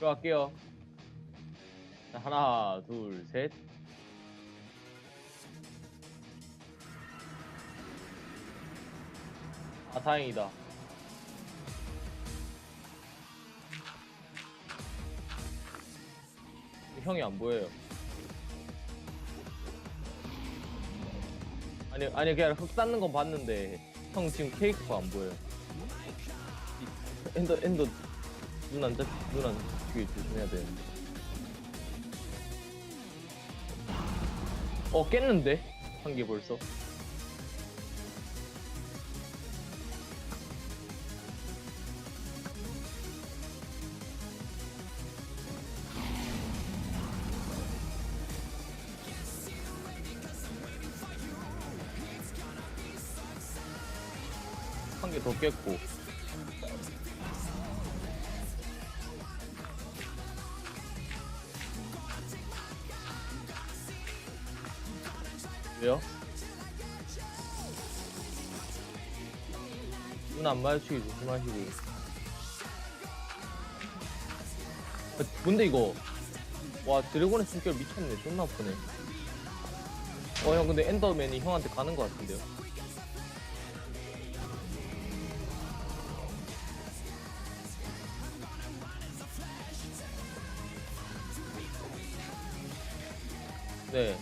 들어갈게요. 자, 하나, 둘, 셋. 아, 다행이다. 형이 안 보여요. 아니, 아니, 그냥 흙 쌓는 건 봤는데, 형 지금 케이크가 안 보여요. 이- 엔더, 엔더, 눈 안 잡, 눈안 잡 히게 조심해야 되는데. 어, 깼는데? 한 개 벌써. 한 개 더 깼고. 눈 안 마주치게 조심하시고. 아, 뭔데 이거? 와 드래곤의 숨결 미쳤네. 존나 아프네. 어 형 근데 엔더맨이 형한테 가는 것 같은데요? 네.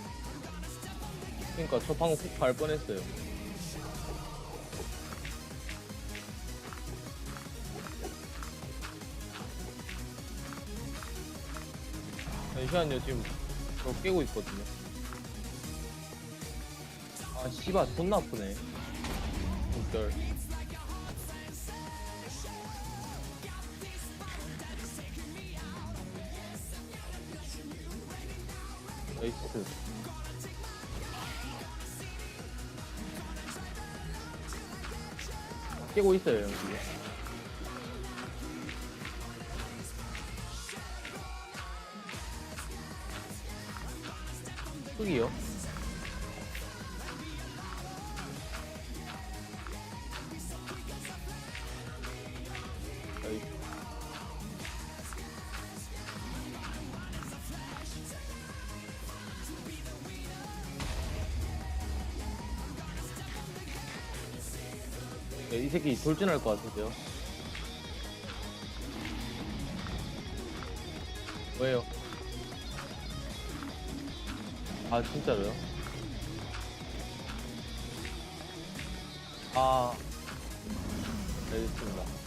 그니까 저 방금 훅갈 뻔했어요. 잠시만요, 지금 저 깨고 있거든요. 아, 씨발, 존나 아프네. 물결. 나이스. 깨고 있어요, 형지 금. 흙이요? 나이스. 네, 이 새끼 돌진할 것 같은데요? 왜요? 아, 진짜로요? 아, 네, 알겠습니다.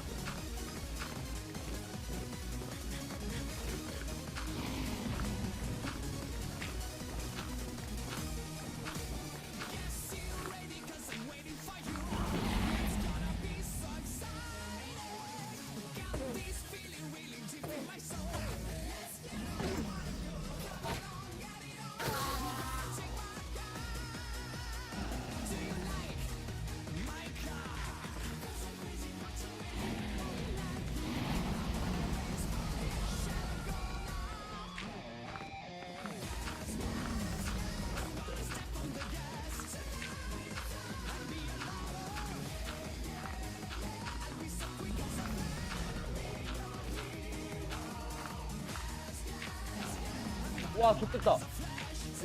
와, 좋겠다.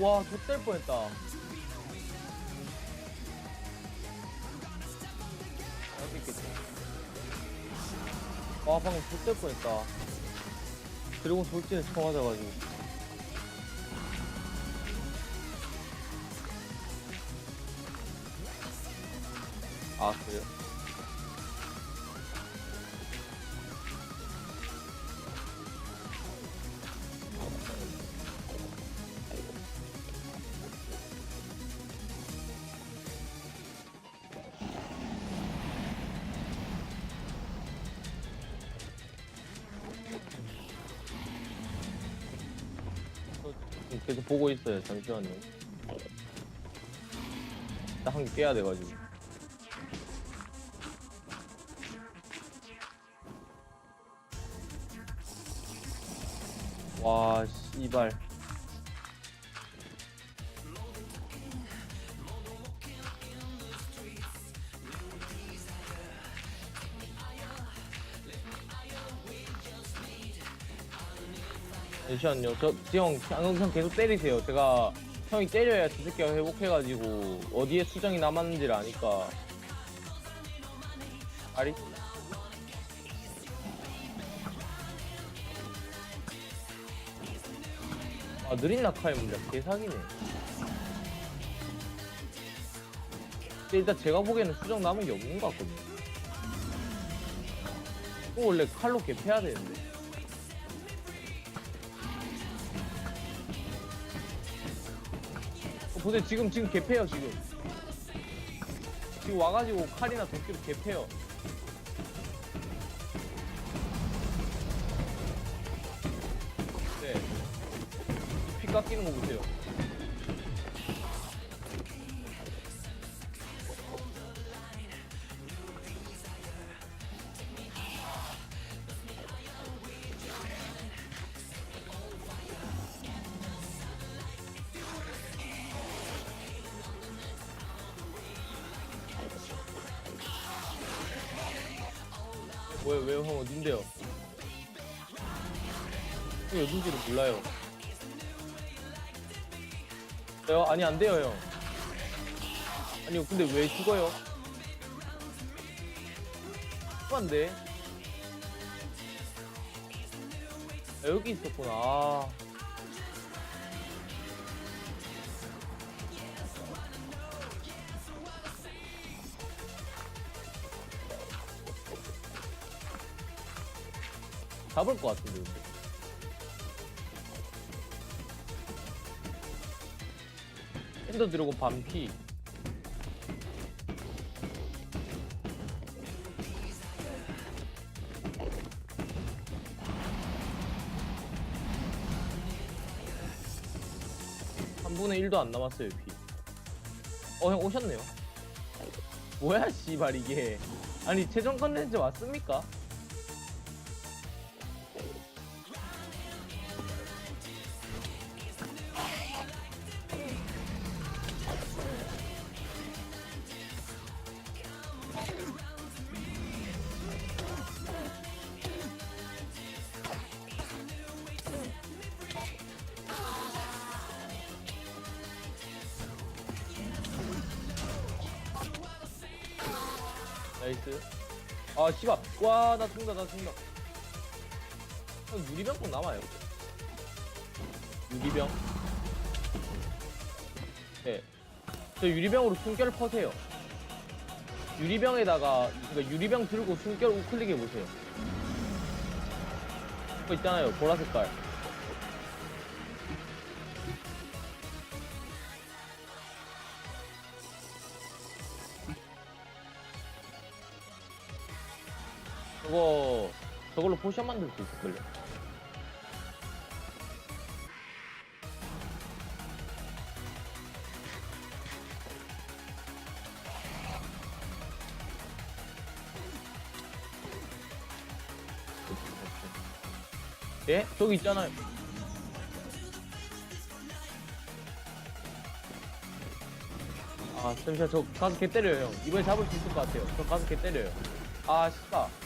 와, 좋될 뻔했다. 어디 있겠지? 와, 방금 좋될 뻔했다. 드래곤 돌진에 처음 맞아가지고. 아, 그래요? 계속 보고 있어요. 잠시만요. 딱 한 개 깨야 돼가지고. 와, 씨발. 잠시만요. 저, 형, 항상 계속 때리세요. 제가 형이 때려야 저 새끼가 회복해가지고 어디에 수정이 남았는지를 아니까. 아리? 아, 느린 낙하의 문제. 개사기네. 근데 일단 제가 보기에는 수정 남은 게 없는 것 같거든요. 또 원래 칼로 개패야 되는데. 어, 보세요 지금 지금 개패요 지금. 지금 와가지고 칼이나 도끼로 개패요. 네 피 깎이는 거 보세요 뭐예요 왜요 형 어딘데요 형 어딘지를 몰라요 왜요? 아니 안 돼요 형 아니요 근데 왜 죽어요? 안 돼 아, 여기 있었구나 아. 잡을 것 같은데 근데. 엔더 드래곤 반피 한 분의 1도 안 남았어요 피. 어 형 오셨네요 뭐야 씨발 이게 아니 최종 컨텐츠 왔습니까? 나이스. 아, 씨발. 와, 나 죽는다, 나 죽는다. 형, 유리병 꼭 남아요. 유리병. 네. 저 유리병으로 숨결 퍼세요. 유리병에다가, 그러니까 유리병 들고 숨결 우클릭 해 보세요. 그거 있잖아요, 보라 색깔. 저거, 저걸로 포션 만들 수 있을걸요? 예? 저기 있잖아요. 아, 잠시만, 저 가서 개 때려요, 형. 이번에 잡을 수 있을 것 같아요. 저 가서 개 때려요. 아, 쉽다.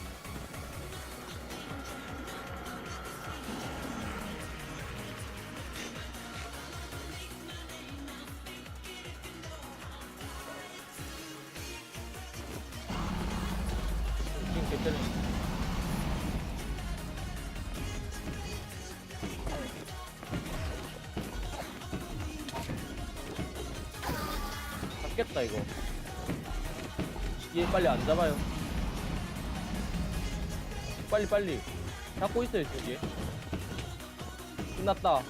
때려. 잡겠다, 이거. 얘 빨리 안 잡아요. 빨리 빨리 잡고 있어요 저기 끝났다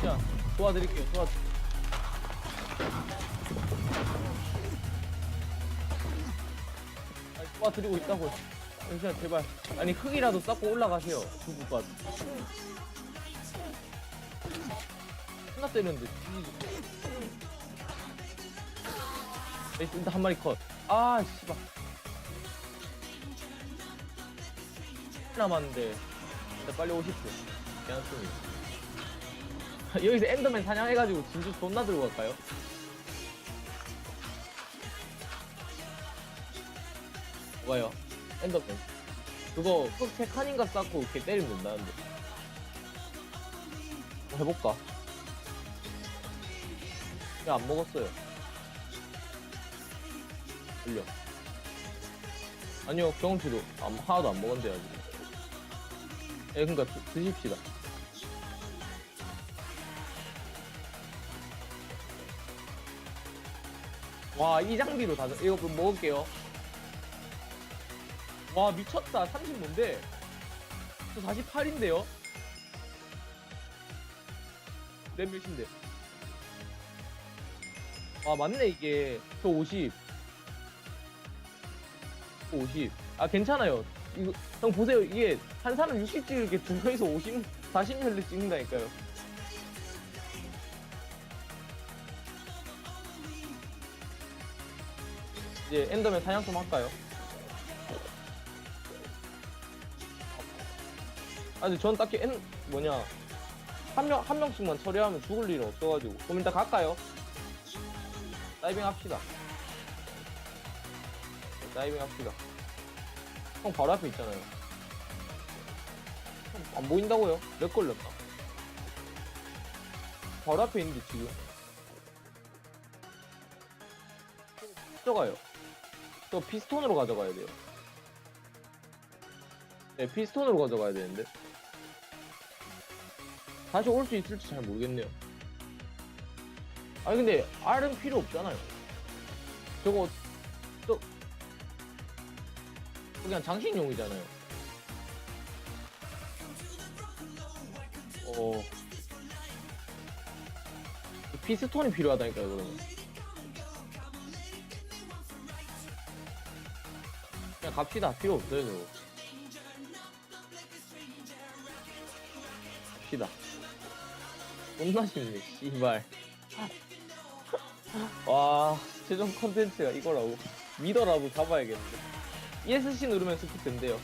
자 도와드릴게요 도와 아니, 도와드리고 있다고 잠시만 제발 아니 흙이라도 쌓고 올라가세요 두부밭 하나 때렸는데 에이스 일단 한 마리 컷. 아, 씨발. 남았는데. 일단 빨리 오십시오. 괜찮습니다. 여기서 엔더맨 사냥해가지고 진주 존나 들고 갈까요? 뭐가요? 엔더맨. 그거 흑채 칸인가 쌓고 이렇게 때리면 된다는데 한번 해볼까? 야 안 먹었어요 올려 아니요 경험치도 안- 하나도 안 먹었는데 아직 예 그니까 드- 드십시다 와 이 장비로 다 이거 좀 먹을게요 와 미쳤다 30 뭔데 저 48인데요 내 몇인데 아 맞네 이게 저 50. 50. 아 괜찮아요. 이거 형 보세요 이게 한 사람 60 찍을 게 두 명이서 50, 40멸을 찍는다니까요. 이제 엔더맨 사냥 좀 할까요? 근데 전 딱히 엔 뭐냐 한 명 한 명씩만 처리하면 죽을 일은 없어가지고 그럼 일단 갈까요? 다이빙 합시다. 네, 다이빙 합시다. 형 바로 앞에 있잖아요. 형, 안 보인다고요? 렉 걸렸다. 바로 앞에 있는데 지금. 가져가요. 저 피스톤으로 가져가야 돼요. 네, 피스톤으로 가져가야 되는데. 다시 올 수 있을지 잘 모르겠네요. 아니 근데 R은 필요 없잖아요. 저거 또 그냥 장식용이잖아요. 어 피스톤이 필요하다니까요 그러면. 그냥 갑시다 필요 없어요 저거. 갑시다. 존나 쉽네 씨발. 와 최종 컨텐츠가 이거라고 미더라도 잡아야겠는데 ESC 누르면 스킵 된대요